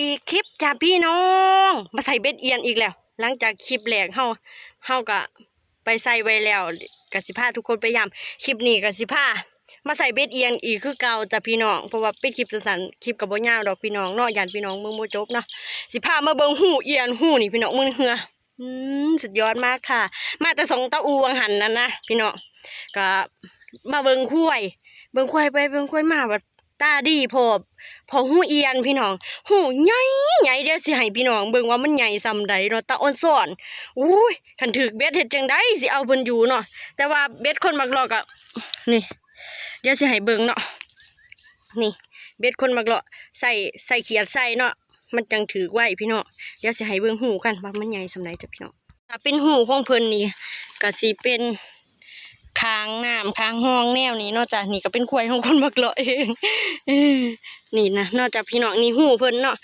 อีกคลิปจ้าพี่น้อง มาใส่เบ็ดเอียนอีกแล้ว หลังจากคลิปแรกเฮาเฮาก็ไปใส่ไว้แล้วกสิพาทุกคนไปยามคลิปนี้กสิพามาใส่เบ็ดเอียนอีกคือเก่าจ้าพี่น้องเพราะว่าเป็นคลิปสั้นๆคลิปกับบ่ยาวดอกพี่น้องเนาะยานพี่น้องมืองบ่จบเนาะสิพามาเบิ่งหูเอียนหูนี่พี่น้องมึงเหืออืมสุดยอดมากค่ะ มาแต่สองตะอูวังหันนั่นนะพี่น้องก็มาเบิ่งคุ้ยเบิ่งคุ้ยไปเบิ่งคุ้ยมาแบบ ตาดีพอพอหูเอียนพี่น้องหูใหญ่ใหญ่เดี๋ยวสิให้พี่น้องเบิ่งว่ามันใหญ่ซำใดเนาะตาอ่อนซ่อนอุ้ยคันถึกเบ็ดเฮ็ดจังได้สิเอาเพิ่นอยู่เนาะแต่ว่าเบ็ดคนมักลอกอะนี่ เดี๋ยวสิให้เบิ่งเนาะนี่เบ็ดคนมักเลาะใส่ใส่เขียดใส่เนาะมันจังถือไว้พี่น้องเดี๋ยวสิให้เบิ่งหูกันว่ามันใหญ่ซำใดจ้ะพี่น้องถ้าเป็นหูของเพิ่นนี่ก็สิเป็น ค้างน้ำค้างห้องแนวนี้นาะจ้ะนี่ก็เป็นควายของคนมักเลาะเองนี่นะนอกจากพี่น้องนี่หูเพิ่นเนาะ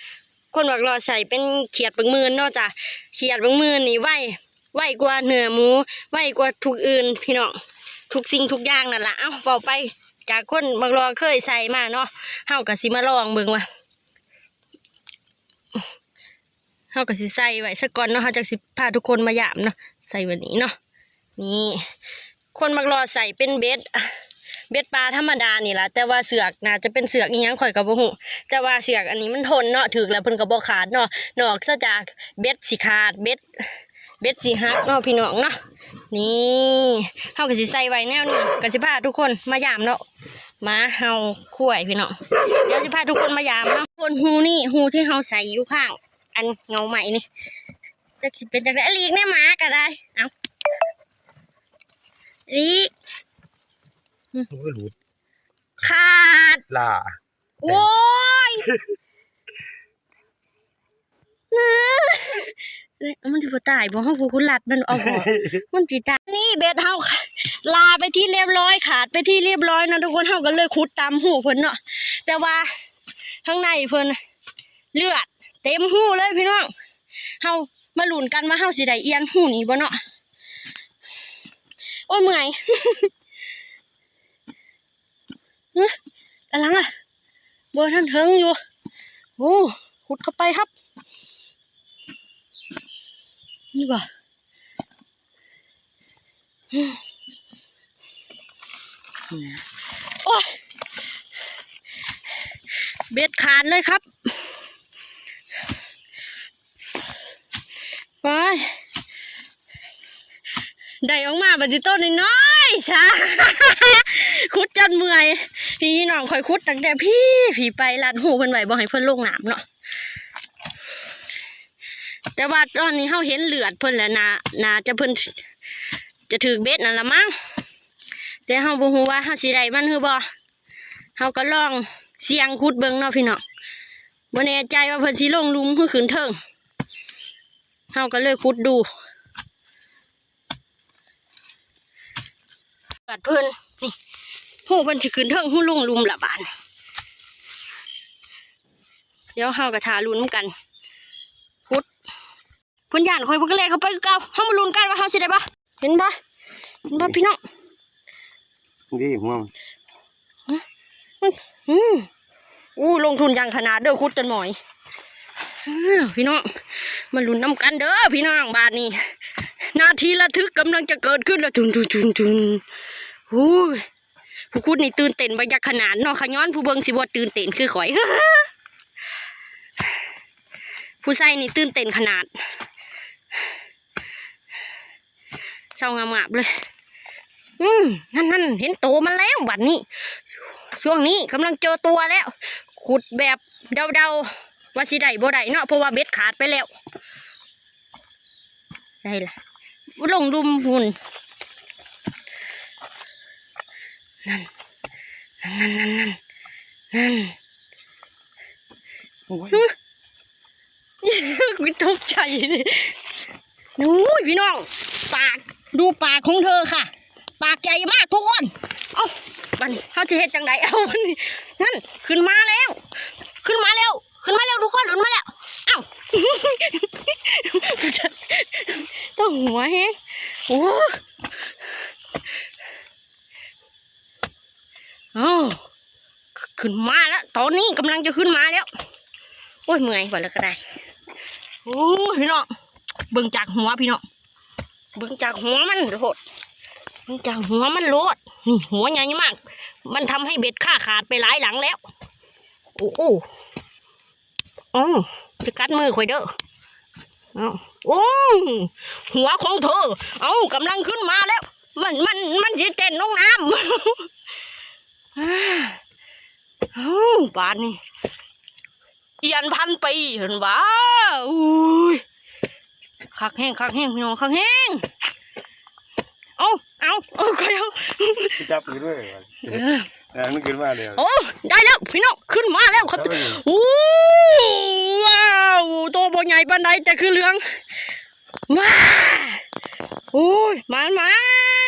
คนมักเลาะใส่เป็นเขียดบิงมือนนาะจ้ะเขียดบิงมือนี่ไวไวกว่าเนื้อหมูไวกว่าทุกอื่น พี่น้องทุกสิ่งทุกอย่างนั่นละเอ้าเฝ้าไปจากคนมักเลาะเคยใส่มาเนาะเฮาก็สิมาลองเบิ่งว่าเฮาก็สิใส่ไว้ซะก่อนเนาะเฮาจักสิพาทุกคนมายามเนาะใส่วันนี้เนาะนี่ คนมักรอใส่เป็นเบ็ดเบ็ดปลาธรรมดานี่แหละแต่ว่าเสือกน่าจะเป็นเสือกอีหยังข่อยก็บ่ฮู้แต่ว่าเสือกอันนี้มันทนเนาะถึกแล้วเพิ่นก็บ่ขาดเนาะนอกซะจากเบ็ดสิขาดเบ็ดเบ็ดสิหักเนาะพี่น้องเนาะนี่เฮาก็สิใส่ไว้แนวนี้ก็สิพาทุกคนมายามเนาะมาเฮาคุ้ยพี่น้องเดี๋ยวสิพาทุกคนมายามเนาะบนหูนี่หูที่เฮาใส่อยู่ข้าง อันเงาใหม่นี่จะสิดเป็นจังได๋ลีกแน่หมาก็ได้เอ้า ลีกมันก็หลุดขาดล่าโอ้ยเอ้ยมันจะบ่ตายบ่ห้องผู้คุณลัดมันเอาบ่มันสิตายนี่เบ็ดเฮาลาไปที่เรียบร้อยขาดไปที่เรียบร้อยนะทุกคนเฮาก็เลยขุดตามหูเพิ่นเนาะแต่ว่าข้างในเพิ่นเลือด เต็มหูเลยพี่น้องเฮามาลุ้นกันว่าเฮาสิได้เอียนหูนี้บ่เนาะ โอ้ยเมื่อยเฮ้ยอะไรอะบนท่านเทิงอยู่โอ้ขุดเข้าไปครับ นี่บ่โอ้ยเบ็ดขาดเลยครับ ไป ได้ออกมาบัดนี้ต้นน้อยๆช้าคุดจนเมื่อย พี่น้องคอยคุดตั้งแต่พี่พี่ไปลัดหูเพิ่นไหวบ่ให้เพิ่นลงน้ำเนาะแต่ว่าตอนนี้เฮาเห็นเลือดเพิ่นแล้วนานาจะเพิ่นจะถือเบ็ดนั่นละมั้งแต่เฮาบ่ฮู้ว่าเฮาสิได้มันคือบ่เฮาก็ลองเสียงคุดเบิ่งเนาะพี่น้องบ่แน่ใจว่าเพิ่นสิลงลุมคือขึ้นเทิงเฮาก็เลยคุดดู กิดเพิ่นนี่หูมันจะขึ้นเทิงหูลุงลุมละบานเดี๋ยวเฮากระทาลุ้นกันพุดพุ่นยานคอยพวกแรกเขาไปคือเก่าเฮามาลุ้นกันว่าเฮาสิได้ปะเห็นปะเห็นปะพี่น้องนี่หัวมันอืมอู้ลงทุนอย่างขนาดเด้อคุดจนหน่อยอ้าวพี่น้องมาลุ้นน้ำกันเด้อพี่น้องบาทนี้ นาทีระทึกกำลังจะเกิดขึ้นแล้วทุนทุนทุนทุนโอ้ยผู้คุดนี่ตื่นเต้นบรรยักขนาดนาะขย้อนผู้เบิงสิบ่ตื่นเต้นคือข่อยผู้ใส่นี่ตื่นเต้นขนาดเศร้างามๆเลย อืมนั่นนั่นเห็นโตวมันแล้วบัดนี้ ช่วงนี้กำลังเจอตัวแล้ว ขุดแบบเดาๆว่าสิได้บ่ได้เนาะเพราะว่าเบ็ดขาดไปแล้วได้ละ ลงดุมหุ่นนั่นนั่นนั่นนั่นนั่นโอ้ยไม่ตกใจเลยนู้ยพี่น้อง ปาก ดูปากของเธอค่ะ ปากใหญ่มากทุกคน เอาบันนี้เขาจะเฮ็ดจังไดเอาบัดนี้นั่น ขึ้นมาแล้ว ขึ้นมาแล้ว ขึ้นมาแล้วทุกคน ขึ้นมาแล้ว เอ้า ต้อง หัวแฮงโอ้อ้าวขึ้นมาแล้ว ตอนนี้กำลังจะขึ้นมาแล้ว โอ้ยเมื่อยบ่แล้วก็ได้ โอ้พี่น้องเบิ่งจากหัวพี่น้องเบิ่งจากหัวมันโลดเบิ่งจากหัวมันโลดนี่หัวใหญ่มาก มันทำให้เบ็ดข้าขาดไปหลายหลังแล้ว โอ้โหอ๋อจะกัดมือข่อยเด้อ เอาโอ้หัวของเธอ เอากำลังขึ้นมาแล้ว มันมันมันจะเต้นลงน้ำอ้าเอ้าบานนี่เอียนพันปีเห็นว่าอุ้ยคักแห้งคักแห้งพี่น้องคักแห้งเอาเอาเอาใครเอาจับอยู่ด้วยเอออ่ามันขึ้นมาเลยโอ้ได้แล้วพี่น้องขึ้นมาแล้วครับเออ โอ้ว้าวตัวบใหญ่ปานใดแต่คือเหลืองมาโอ้ยมานมาน